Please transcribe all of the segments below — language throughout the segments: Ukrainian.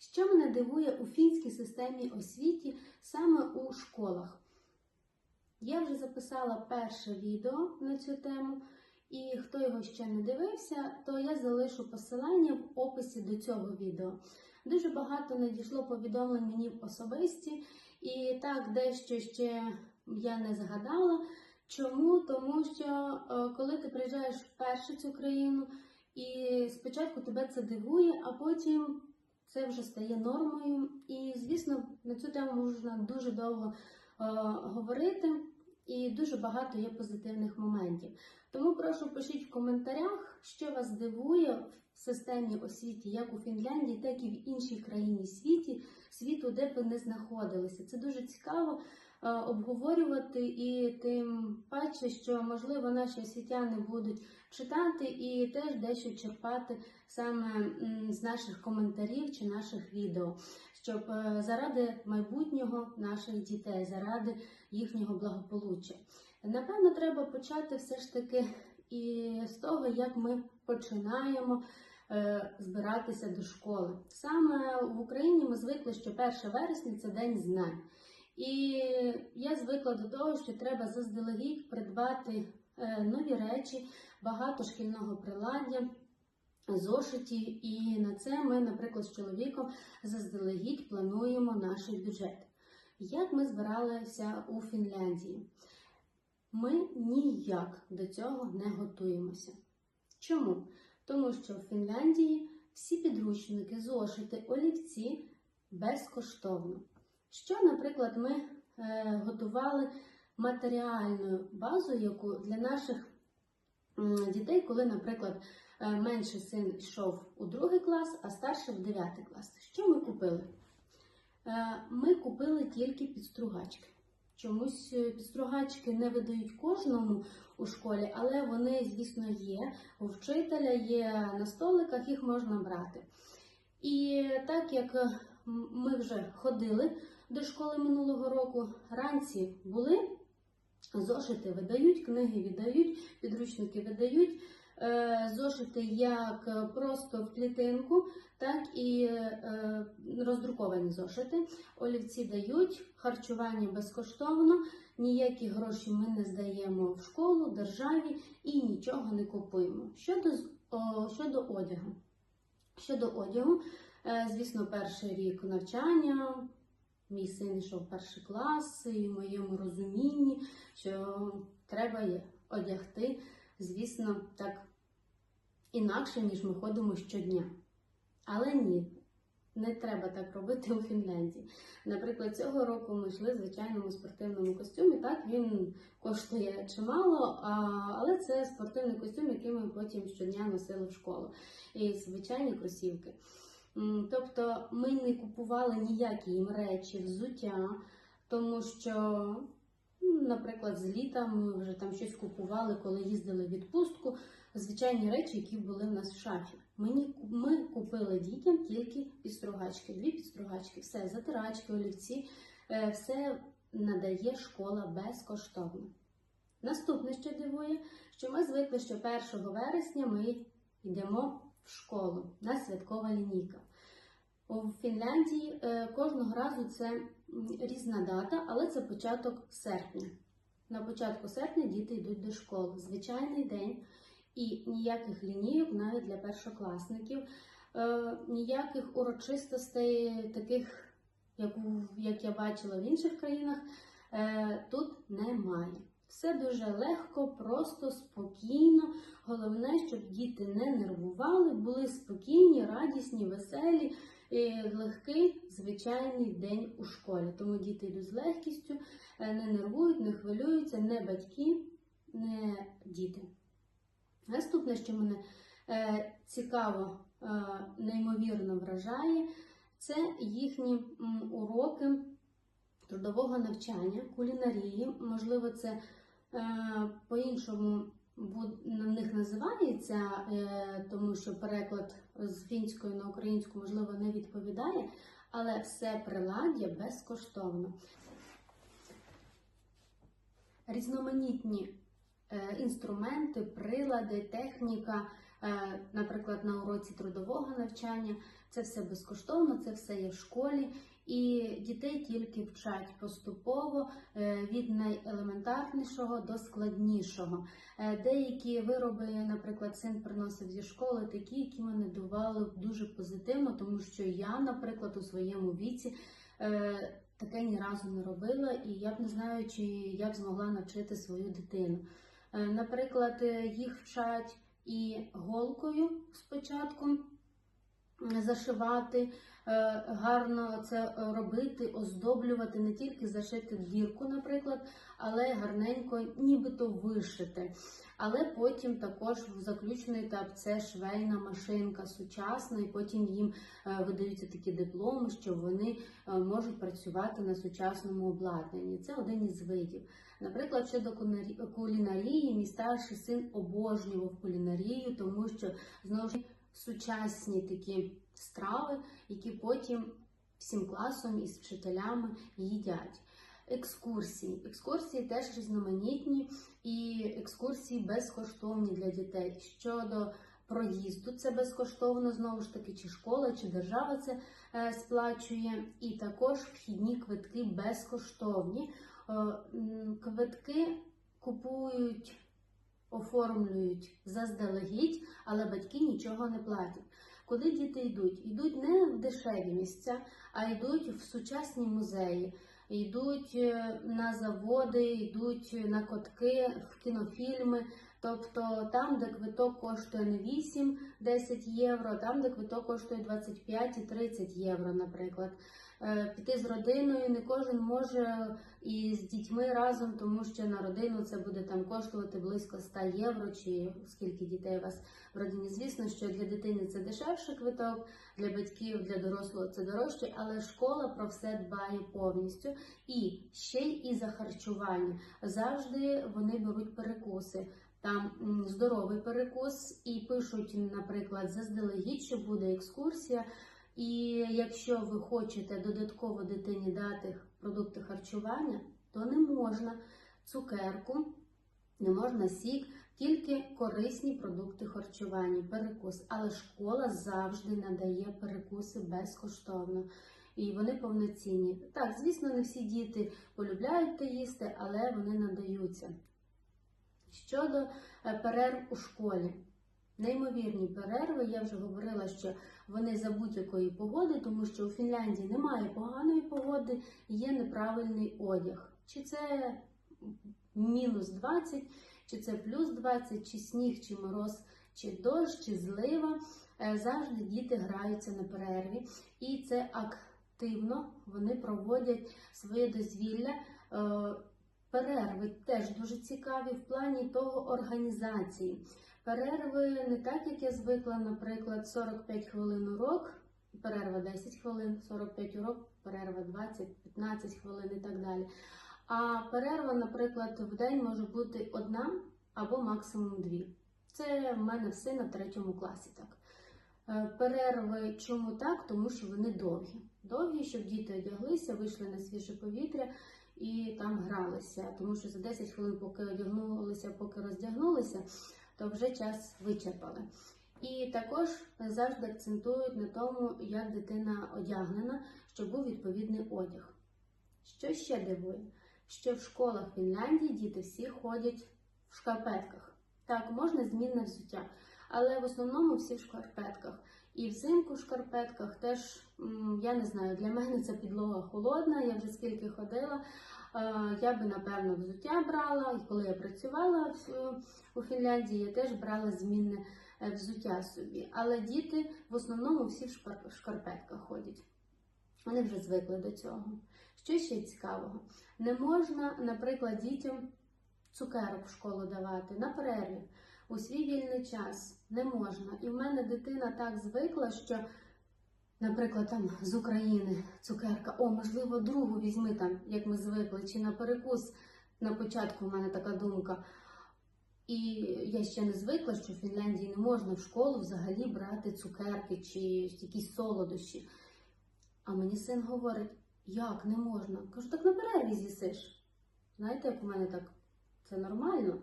Що мене дивує у фінській системі освіті саме у школах? Я вже записала перше відео на цю тему, і хто його ще не дивився, то я залишу посилання в описі до цього відео. Дуже багато надійшло повідомлень мені в особисті, і так дещо ще я не згадала. Чому? Тому що е, коли ти приїжджаєш вперше в цю країну, і спочатку тебе це дивує, а потім це вже стає нормою. І, звісно, на цю тему можна дуже довго е, говорити, і дуже багато є позитивних моментів. Тому прошу пишіть в коментарях, що вас дивує в системі освіті, як у Фінляндії, так і в іншій країні світі, світу, де б ви не знаходилися. Це дуже цікаво е, обговорювати, і тим паче, що можливо наші освітяни будуть читати і теж дещо черпати саме з наших коментарів чи наших відео, щоб е, заради майбутнього наших дітей, заради їхнього благополуччя. Напевно, треба почати все ж таки і з того, як ми починаємо е, збиратися до школи. Саме в Україні ми звикли, що 1 вересня це день знань. І я звикла до того, що треба заздалегідь придбати е, нові речі, багато шкільного приладдя, зошитів. І на це ми, наприклад, з чоловіком заздалегідь плануємо наш бюджет. Як ми збиралися у Фінляндії? Ми ніяк до цього не готуємося. Чому? Тому що в Фінляндії всі підручники, зошити, олівці безкоштовно. Що, наприклад, ми е, готували матеріальну базу, яку для наших дітей, коли, наприклад, е, менший син йшов у другий клас, а старший в дев'ятий клас. Що ми купили? Е, Ми купили тільки підстругачки. Чомусь е, підстругачки не видають кожному у школі, але вони, звісно, є. У вчителя є на столиках, їх можна брати. І так як ми вже ходили до школи минулого року, ранці були, зошити видають, книги віддають, підручники видають. Е, Зошити як просто в клітинку, так і е, роздруковані зошити. Олівці дають, харчування безкоштовно, ніякі гроші ми не здаємо в школу, державі і нічого не купуємо. Щодо, щодо одягу. Щодо одягу, е, звісно, перший рік навчання. Мій син йшов перший клас, і в моєму розумінні, що треба одягти, звісно, так інакше, ніж ми ходимо щодня. Але ні, не треба так робити у Фінляндії. Наприклад, цього року ми йшли в звичайному спортивному костюмі. Так, він коштує чимало, але це спортивний костюм, який ми потім щодня носили в школу. І звичайні кросівки. Тобто ми не купували ніякі їм речі, взуття, тому що, наприклад, з літа ми вже там щось купували, коли їздили в відпустку. Звичайні речі, які були в нас в шафі. Ми купили дітям тільки підстругачки, дві підстругачки, все, затирачки, олівці, е, все надає школа безкоштовно. Наступне, що дивує, що ми звикли, що 1 вересня ми йдемо в школу на святкова лінійка. У Фінляндії е, кожного разу це різна дата, але це початок серпня. На початку серпня діти йдуть до школи. Звичайний день і ніяких лінійок навіть для першокласників, е, ніяких урочистостей, таких, як, я бачила в інших країнах, е, тут немає. Все дуже легко, просто, спокійно. Головне, щоб діти не нервували, були спокійні, радісні, веселі, і легкий звичайний день у школі. Тому діти йдуть з легкістю, е, не нервують, не хвилюються, не батьки, не діти. Наступне, що мене е, цікаво, е, неймовірно вражає, це їхні уроки трудового навчання, кулінарії. Можливо, це по-іншому на них називається, е, тому що переклад з фінської на українську, можливо, не відповідає, але все приладдя безкоштовно. Різноманітні е, інструменти, прилади, техніка, е, наприклад, на уроці трудового навчання Це все безкоштовно, це все є в школі, і дітей тільки вчать поступово е, від найелементарнішого до складнішого. Е, Деякі вироби, наприклад, син приносив зі школи, такі, які мене дували дуже позитивно, тому що я, наприклад, у своєму віці е, таке ні разу не робила, і я б не знаю, чи я б змогла навчити свою дитину. Наприклад, їх вчать і голкою спочатку зашивати, гарно це е, робити, оздоблювати, не тільки зашити дірку, наприклад, але гарненько нібито вишити. Але потім також в заключний етап це швейна машинка сучасна, і потім їм е, видаються такі дипломи, що вони е, можуть працювати на сучасному обладнанні. Це один із видів. Наприклад, щодо кулінарії, мій старший син обожнював кулінарію, тому що знову ж сучасні такі страви, які потім всім класом із вчителями їдять. Екскурсії. Екскурсії теж різноманітні і екскурсії безкоштовні для дітей. Щодо проїзду, це безкоштовно, знову ж таки, чи школа, чи держава це е, сплачує. І також вхідні квитки безкоштовні. Е, Квитки купують, оформлюють заздалегідь, але батьки нічого не платять. Куди діти йдуть? Йдуть не в дешеві місця, а йдуть в сучасні музеї, йдуть е, на заводи, йдуть на котки, в кінофільми. Тобто там, де квиток коштує не 8-10 євро, там, де квиток коштує 25 і 30 євро, наприклад. Е, Піти з родиною не кожен може і з дітьми разом, тому що на родину це буде там коштувати близько 100 євро, чи скільки дітей у вас в родині. Звісно, що для дитини це дешевший квиток, для батьків, для дорослого це дорожче, але школа про все дбає повністю. І ще й і за харчування. Завжди вони беруть перекуси. Там здоровий перекус і пишуть, наприклад, заздалегідь, що буде екскурсія. І якщо ви хочете додатково дитині дати продукти харчування, то не можна цукерку, не можна сік, тільки корисні продукти харчування, перекус. Але школа завжди надає перекуси безкоштовно. І вони повноцінні. Так, звісно, не всі діти полюбляють те їсти, але вони надаються. Щодо е, перерв у школі. Неймовірні перерви, я вже говорила, що вони за будь-якої погоди, тому що у Фінляндії немає поганої погоди, є неправильний одяг. Чи це мінус 20, чи це плюс 20, чи сніг, чи мороз, чи дощ, чи злива. Е, Завжди діти граються на перерві, і це активно вони проводять своє дозвілля. Перерви теж дуже цікаві в плані того організації. Перерви не так, як я звикла, наприклад, 45 хвилин урок, перерва 10 хвилин, 45 урок, перерва 20-15 хвилин і так далі. А перерва, наприклад, в день може бути одна або максимум дві. Це в мене в сина в третьому класі так. Е, Перерви чому так? Тому що вони довгі. Довгі, щоб діти одяглися, вийшли на свіже повітря і там гралися. Тому що за 10 хвилин, поки одягнулися, поки роздягнулися, то вже час вичерпали. І також завжди акцентують на тому, як дитина одягнена, щоб був відповідний одяг. Що ще дивує? Що в школах Фінляндії діти всі ходять в шкарпетках. Так, можна змінне взуття, але в основному всі в шкарпетках. І взимку в шкарпетках теж, я не знаю, для мене ця підлога холодна, я вже скільки ходила. Е, Я би, напевно, взуття брала, і коли я працювала у Фінляндії, я теж брала змінне е, взуття собі. Але діти в основному всі в шкарпетках ходять. Вони вже звикли до цього. Що ще цікавого? Не можна, наприклад, дітям цукерок в школу давати на перерві. У свій вільний час не можна. І в мене дитина так звикла, що, наприклад, там з України цукерка, о, можливо, другу візьми там, як ми звикли, чи на перекус. На початку в мене така думка. І я ще не звикла, що в Фінляндії не можна в школу взагалі брати цукерки чи якісь солодощі. А мені син говорить, як не можна? Кажу, так на перерві з'їсиш. Знаєте, як у мене так це нормально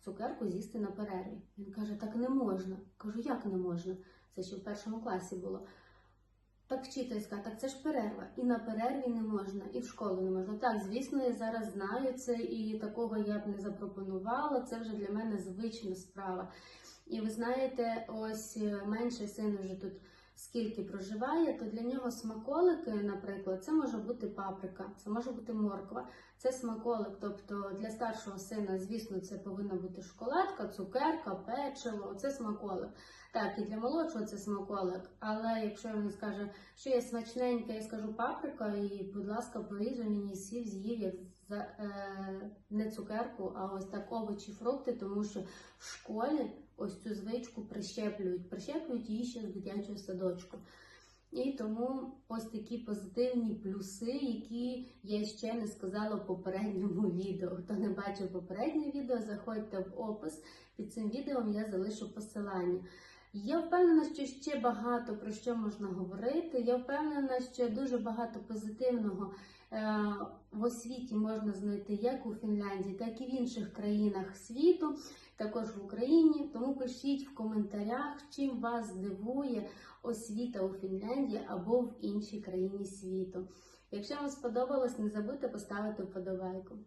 цукерку з'їсти на перерві. Він каже, так не можна. Кажу, як не можна? Це ще в першому класі було. Так вчительська, так це ж перерва. І на перерві не можна, і в школу не можна. Так, звісно, я зараз знаю це, і такого я б не запропонувала. Це вже для мене звична справа. І ви знаєте, ось е, менший син вже тут скільки проживає, то для нього смаколики, наприклад, це може бути паприка, це може бути морква, це смаколик. Тобто для старшого сина, звісно, це повинна бути шоколадка, цукерка, печиво, це смаколик. Так, і для молодшого це смаколик. Але якщо він скаже, що є смачненьке, я скажу паприка, і, будь ласка, поріжу мені сів, з'їв як не цукерку, а ось так овочі, фрукти, тому що в школі ось цю звичку прищеплюють, прищеплюють її ще з дитячого садочку. І тому ось такі позитивні плюси, які я ще не сказала в попередньому відео. Хто не бачив попереднє відео, заходьте в опис. Під цим відео я залишу посилання. Я впевнена, що ще багато про що можна говорити. Я впевнена, що дуже багато позитивного е, в освіті можна знайти як у Фінляндії, так і в інших країнах світу, також в Україні. Тому пишіть в коментарях, чим вас здивує освіта у Фінляндії або в іншій країні світу. Якщо вам сподобалось, не забудьте поставити вподобайку.